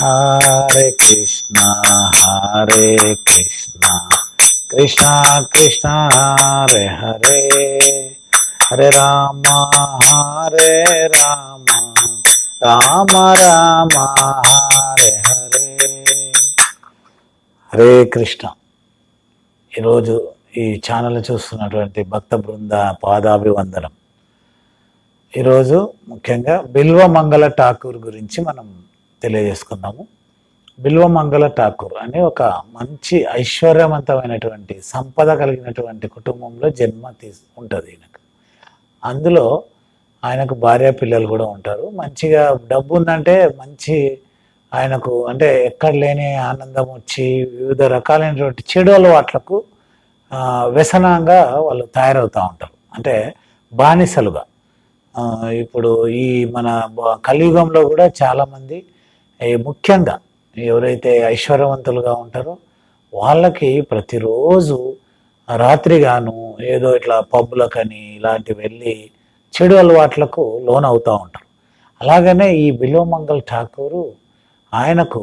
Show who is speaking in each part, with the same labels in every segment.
Speaker 1: హరే కృష్ణ హరే కృష్ణ కృష్ణ కృష్ణ హరే హరే హరే రామ హరే రామ రామ రామ హరే హరే హరే కృష్ణ ఈరోజు ఈ ఛానల్ చూస్తున్నటువంటి భక్త బృంద పాదాభివందనం. ఈరోజు ముఖ్యంగా బిల్వమంగళ ఠాకూర్ గురించి మనం తెలియజేసుకుందాము. బిల్వమంగళ ఠాకూర్ అనే ఒక మంచి ఐశ్వర్యవంతమైనటువంటి సంపద కలిగినటువంటి కుటుంబంలో జన్మ తీసు ఉంటుంది ఈయనకు. అందులో ఆయనకు భార్య పిల్లలు కూడా ఉంటారు. మంచిగా డబ్బు ఉందంటే మంచి ఆయనకు అంటే ఎక్కడ లేని ఆనందం వచ్చి వివిధ రకాలైనటువంటి చెడు అలవాట్లకు వ్యసనంగా వాళ్ళు తయారవుతూ ఉంటారు. అంటే బానిసలుగా. ఇప్పుడు ఈ మన కలియుగంలో కూడా చాలామంది ముఖ్యంగా ఎవరైతే ఐశ్వర్యవంతులుగా ఉంటారో వాళ్ళకి ప్రతిరోజు రాత్రిగాను ఏదో ఇట్లా పబ్బులకని ఇలాంటి వెళ్ళి చెడు అలవాట్లకు లోన్ అవుతూ ఉంటారు. అలాగనే ఈ బిలోమంగల్ ఠాకూరు ఆయనకు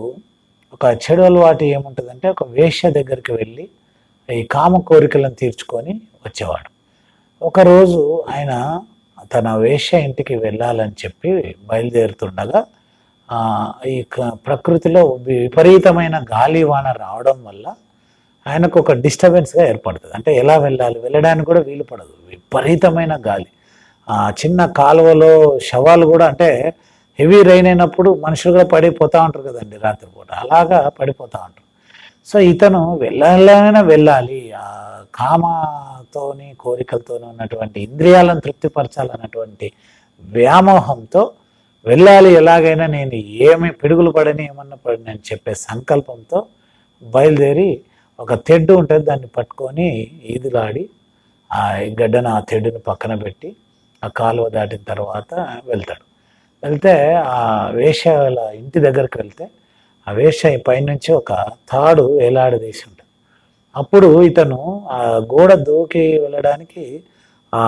Speaker 1: ఒక చెడు అలవాటు ఏముంటుందంటే ఒక వేశ్య దగ్గరికి వెళ్ళి ఈ కామ కోరికలను తీర్చుకొని వచ్చేవాడు. ఒకరోజు ఆయన తన వేశ్య ఇంటికి వెళ్ళాలని చెప్పి బయలుదేరుతుండగా ఈ క- ప్రకృతిలో విపరీతమైన గాలి వాన రావడం వల్ల ఆయనకు ఒక డిస్టర్బెన్స్గా ఏర్పడుతుంది. అంటే ఎలా వెళ్ళాలి? వెళ్ళడానికి కూడా వీలు పడదు. విపరీతమైన గాలి. ఆ చిన్న కాలువలో శవాలు కూడా అంటే హెవీ రైన్ అయినప్పుడు మనుషులు కూడా పడిపోతూ ఉంటారు కదండి రాత్రిపూట. అలాగా పడిపోతూ ఉంటారు. సో ఇతను వెళ్ళాలైనా వెళ్ళాలి. కామతోని కోరికలతోని ఉన్నటువంటి ఇంద్రియాలను తృప్తిపరచాలన్నటువంటి వ్యామోహంతో వెళ్ళాలి ఎలాగైనా నేను ఏమి పిడుగులు పడని ఏమన్నా పడిన అని చెప్పే సంకల్పంతో బయలుదేరి ఒక తెడ్డు ఉంటుంది దాన్ని పట్టుకొని ఈదులాడి ఆ గడ్డను ఆ తెడ్డును పక్కన పెట్టి ఆ కాలువ దాటిన తర్వాత వెళ్తాడు. వెళ్తే ఆ వేషాల ఇంటి దగ్గరికి వెళ్తే ఆ వేష పైనుంచి ఒక తాడు వేలాడదీసి ఉంటుంది అప్పుడు ఇతను ఆ గోడ దూకి వెళ్ళడానికి ఆ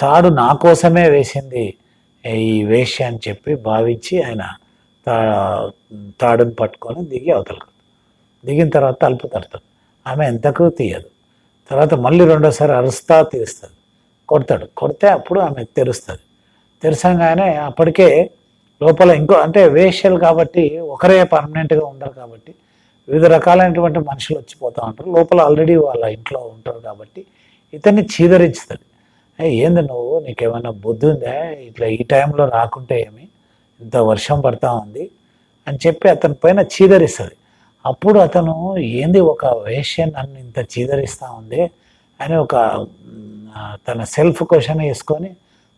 Speaker 1: తాడు నా కోసమే వేసింది ఈ వేష్య అని చెప్పి భావించి ఆయన తా తాడుని పట్టుకొని దిగి అవతలకు. దిగిన తర్వాత తలుపు తడతాడు. ఆమె ఎంతకు తీయదు. తర్వాత మళ్ళీ రెండోసారి అరుస్తా తీస్తుంది కొడతాడు. కొడితే అప్పుడు ఆమె తెరుస్తుంది. తెరసంగానే అప్పటికే లోపల ఇంకో అంటే వేష్యలు కాబట్టి ఒకరే పర్మనెంట్గా ఉండరు కాబట్టి వివిధ రకాలైనటువంటి మనుషులు వచ్చిపోతూ ఉంటారు. లోపల ఆల్రెడీ వాళ్ళ ఇంట్లో ఉంటారు కాబట్టి ఇతన్ని చీదరించుతుంది ఏంది నువ్వు? నీకేమైనా బుద్ధి ఉందా? ఇట్లా ఈ టైంలో రాకుంటే ఏమి? ఇంత వర్షం పడతా ఉంది అని చెప్పి అతని పైన చీదరిస్తుంది. అప్పుడు అతను ఏంది ఒక వేష్య నన్ను ఇంత చీదరిస్తూ ఉంది? అని ఒక తన సెల్ఫ్ క్వశ్చన్ వేసుకొని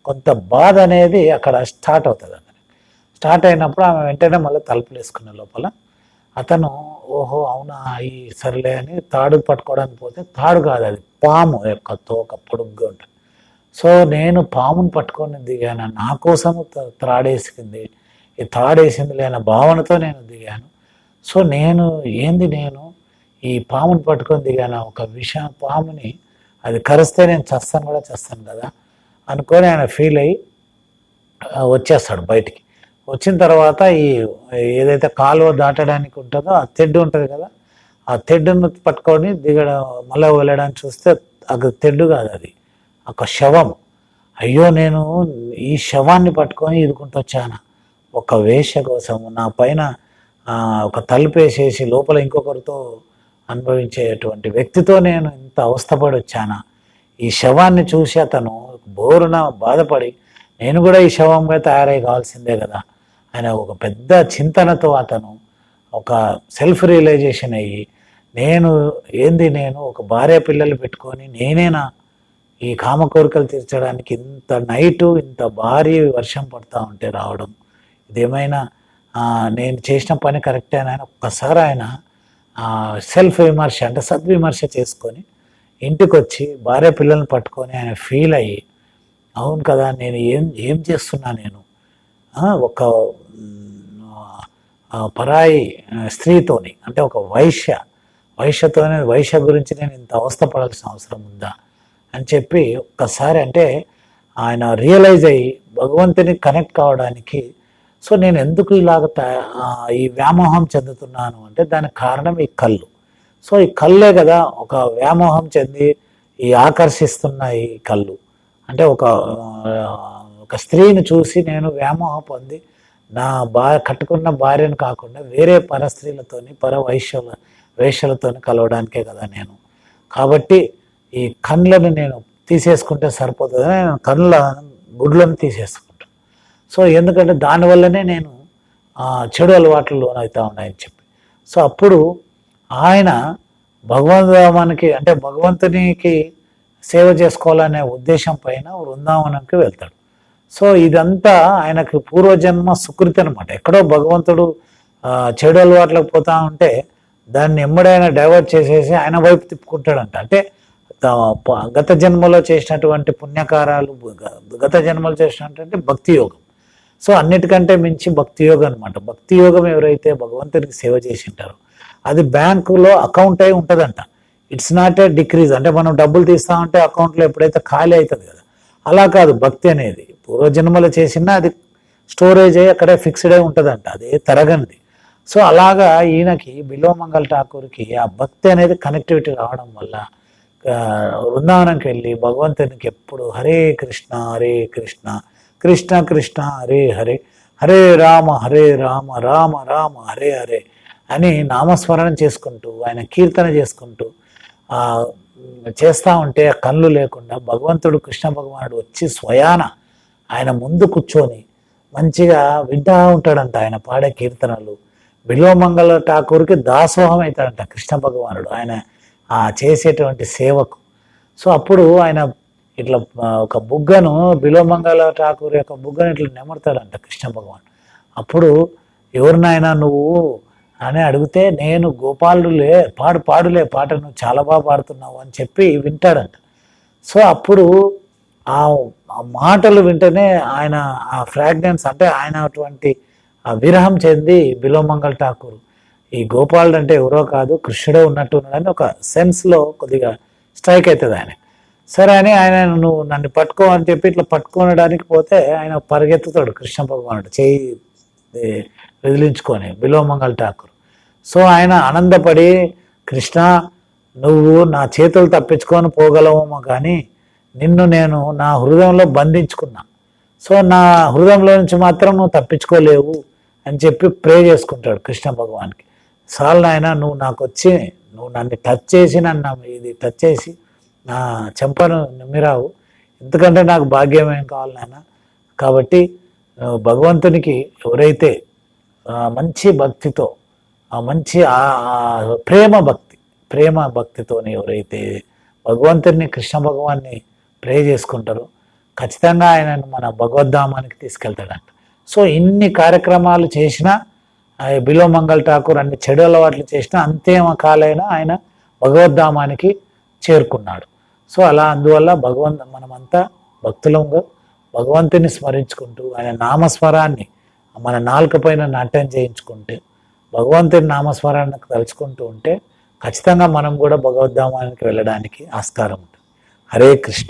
Speaker 1: కొంత బాధ అనేది అక్కడ స్టార్ట్ అవుతుంది అతను స్టార్ట్ అయినప్పుడు ఆమె వెంటనే మళ్ళీ తలుపులు వేసుకునే లోపల అతను ఓహో అవునా? ఈ సర్లే అని తాడు పట్టుకోవడానికి పోతే తాడు కాదు అది పాము యొక్క తోక పొడుగ్గా ఉంటుంది. సో నేను పామును పట్టుకొని దిగాను. నా కోసం త- త్రాడేసింది. ఈ తాడేసింది లేని భావనతో నేను దిగాను. సో నేను ఏంది నేను? ఈ పామును పట్టుకొని దిగాను. ఒక విష పాముని అది కరిస్తే నేను చస్తాను కూడా చస్తాను కదా? అనుకొని ఆయన ఫీల్ అయ్యి వచ్చేస్తాడు బయటికి. వచ్చిన తర్వాత ఈ ఏదైతే కాలువ దాటడానికి ఉంటుందో ఆ తెడ్డు ఉంటుంది కదా? ఆ తెడ్డును పట్టుకొని దిగడం మళ్ళీ వెళ్ళడానికి చూస్తే అది తెడ్డు కాదు అది. ఒక శవం అయ్యో నేను ఈ శవాన్ని పట్టుకొని ఇదుకుంటూ వచ్చాను? ఒక వేష కోసం నా పైన ఒక తలుపు వేసేసి లోపల ఇంకొకరితో అనుభవించేటువంటి వ్యక్తితో నేను ఇంత అవస్థపడి వచ్చానా? ఈ శవాన్ని చూసి అతను బోరున బాధపడి నేను కూడా ఈ శవంగా తయారై కావాల్సిందే కదా? ఆయన ఒక పెద్ద చింతనతో అతను ఒక సెల్ఫ్ రియలైజేషన్ అయ్యి నేను ఏంది నేను ఒక భార్య పిల్లలు పెట్టుకొని నేనేనా ఈ కామ కోరికలు తీర్చడానికి ఇంత నైటు ఇంత భారీ వర్షం పడుతూ ఉంటే రావడం. ఇదేమైనా నేను చేసిన పని కరెక్టే అని ఒక్కసారి ఆయన సెల్ఫ్ విమర్శ అంటే సద్విమర్శ చేసుకొని ఇంటికి వచ్చి భార్య పిల్లల్ని పట్టుకొని ఆయన ఫీల్ అయ్యి అవును కదా నేను ఏం ఏం చేస్తున్నా నేను? ఒక పరాయి స్త్రీతోని అంటే ఒక వైశ్య వైశ్యతోనే వైశ్య గురించి నేను ఇంత అవస్థపడాల్సిన అవసరం ఉందా? అని చెప్పి ఒక్కసారి అంటే ఆయన రియలైజ్ అయ్యి భగవంతుని కనెక్ట్ కావడానికి సో నేను ఎందుకు ఇలాగ ఈ వ్యామోహం చెందుతున్నాను? అంటే దానికి కారణం ఈ కళ్ళు. సో ఈ కళ్ళే కదా ఒక వ్యామోహం చెంది ఈ ఆకర్షిస్తున్న ఈ కళ్ళు. అంటే ఒక ఒక స్త్రీని చూసి నేను వ్యామోహం పొంది నా బా కట్టుకున్న భార్యను కాకుండా వేరే పర స్త్రీలతోని పర వైశ్యుల వేష్యలతోని కలవడానికే కదా నేను. కాబట్టి ఈ కళ్ళను నేను తీసేసుకుంటే సరిపోతుంది నేను కళ్ళ గుడ్లను తీసేసుకుంటాను సో ఎందుకంటే దానివల్లనే నేను చెడు అలవాట్లు లోనవుతా ఉన్నాయని చెప్పి. సో అప్పుడు ఆయన భగవంతకి అంటే భగవంతునికి సేవ చేసుకోవాలనే ఉద్దేశం పైన వృందావనంకి వెళ్తాడు. సో ఇదంతా ఆయనకు పూర్వజన్మ సుకృతి అనమాట ఎక్కడో భగవంతుడు చెడు అలవాట్లకు పోతా ఉంటే దాన్ని ఎమ్మడైనా డైవర్ట్ చేసేసి ఆయన వైపు తిప్పుకుంటాడంట. అంటే గత జన్మలో చేసినటువంటి పుణ్యకారాలు గత జన్మలో చేసినటువంటి భక్తి యోగం. సో అన్నిటికంటే మించి భక్తి యోగం అనమాట భక్తి యోగం ఎవరైతే భగవంతునికి సేవ చేసి ఉంటారో అది బ్యాంకులో అకౌంట్ అయి ఉంటుందంట. ఇట్స్ నాట్ ఏ డిక్రీజ్ అంటే మనం డబ్బులు తీస్తా ఉంటే అకౌంట్లో ఎప్పుడైతే ఖాళీ అవుతుంది కదా అలా కాదు. భక్తి అనేది పూర్వజన్మలో చేసినా అది స్టోరేజ్ అయ్యి అక్కడే ఫిక్స్డ్ అయి ఉంటుందంట. అది తరగనిది సో అలాగా ఈయనకి బిలో బిలోమంగల్ ఠాకూర్కి ఆ భక్తి అనేది కనెక్టివిటీ రావడం వల్ల వృందావనంకి వెళ్ళి భగవంతునికి ఎప్పుడు హరే కృష్ణ హరే కృష్ణ కృష్ణ కృష్ణ హరే హరే హరే రామ హరే రామ రామ రామ హరే హరే అని నామస్మరణం చేసుకుంటూ ఆయన కీర్తన చేసుకుంటూ చేస్తూ ఉంటే ఆ కళ్ళు లేకుండా భగవంతుడు కృష్ణ భగవానుడు వచ్చి స్వయాన ఆయన ముందు కూర్చొని మంచిగా వింటా ఉంటాడంట ఆయన పాడే కీర్తనలు. బిల్వమంగళ ఠాకూర్కి దాసోహం అవుతాడంట కృష్ణ భగవానుడు. ఆయన ఆ చేసేటువంటి సేవకు. సో అప్పుడు ఆయన ఇట్లా ఒక బుగ్గను బిలోమంగళ ఠాకూర్ యొక్క బుగ్గను ఇట్లా నెమడతాడంట కృష్ణ భగవాన్. అప్పుడు ఎవరినైనా నువ్వు అని అడిగితే నేను గోపాలులే పాడు పాడులే పాట నువ్వు చాలా బాగా పాడుతున్నావు అని చెప్పి వింటాడంట. సో అప్పుడు ఆ మాటలు వింటేనే ఆయన ఆ ఫ్రాగ్రెన్స్ అంటే ఆయన అటువంటి విరహం చెంది బిలోమంగల్ ఠాకూర్. ఈ గోపాలుడు అంటే ఎవరో కాదు కృష్ణుడే ఉన్నట్టు ఉన్నాడని ఒక సెన్స్లో కొద్దిగా స్ట్రైక్ అవుతుంది ఆయన. సరే అని ఆయన నువ్వు నన్ను పట్టుకో అని చెప్పి ఇట్లా పట్టుకోనడానికి పోతే ఆయన పరిగెత్తుతాడు కృష్ణ భగవానుడు చేయి వదిలించుకొని విదిలించుకొని బిలోమంగల్ ఠాకూర్. సో ఆయన ఆనందపడి కృష్ణ నువ్వు నా చేతులు తప్పించుకొని పోగలవేమో కానీ నిన్ను నేను నా హృదయంలో బంధించుకున్నా. సో నా హృదయంలో నుంచి మాత్రం నువ్వు తప్పించుకోలేవు అని చెప్పి ప్రే చేసుకుంటాడు కృష్ణ భగవాన్కి. చాలు నాయన నువ్వు నాకు వచ్చి నువ్వు నన్ను టచ్ చేసి నన్ను ఇది టచ్ చేసి నా చెంపను నిమ్మిరావు. ఎందుకంటే నాకు భాగ్యం ఏం కావాలి నాయన? కాబట్టి భగవంతునికి ఎవరైతే మంచి భక్తితో మంచి ప్రేమ భక్తి ప్రేమ భక్తితోని ఎవరైతే భగవంతుని కృష్ణ భగవాన్ని ప్రే చేసుకుంటారో ఖచ్చితంగా ఆయనను మన భగవద్ధామానికి తీసుకెళ్తాడంట. సో ఇన్ని కార్యక్రమాలు చేసినా బిలో మంగళ ఠాకూర్ అన్ని చెడు అలవాట్లు చేసినా అంతేమ కాలైనా ఆయన భగవద్ధామానికి చేరుకున్నాడు. సో అలా అందువల్ల భగవంత్ మనమంతా భక్తులంగా భగవంతుని స్మరించుకుంటూ ఆయన నామస్మరాన్ని మన నాలుక పైన నాట్యం చేయించుకుంటే భగవంతుని నామస్మరాన్ని తలుచుకుంటూ ఉంటే ఖచ్చితంగా మనం కూడా భగవద్ధామానికి వెళ్ళడానికి ఆస్కారం ఉంటుంది. హరే కృష్ణ.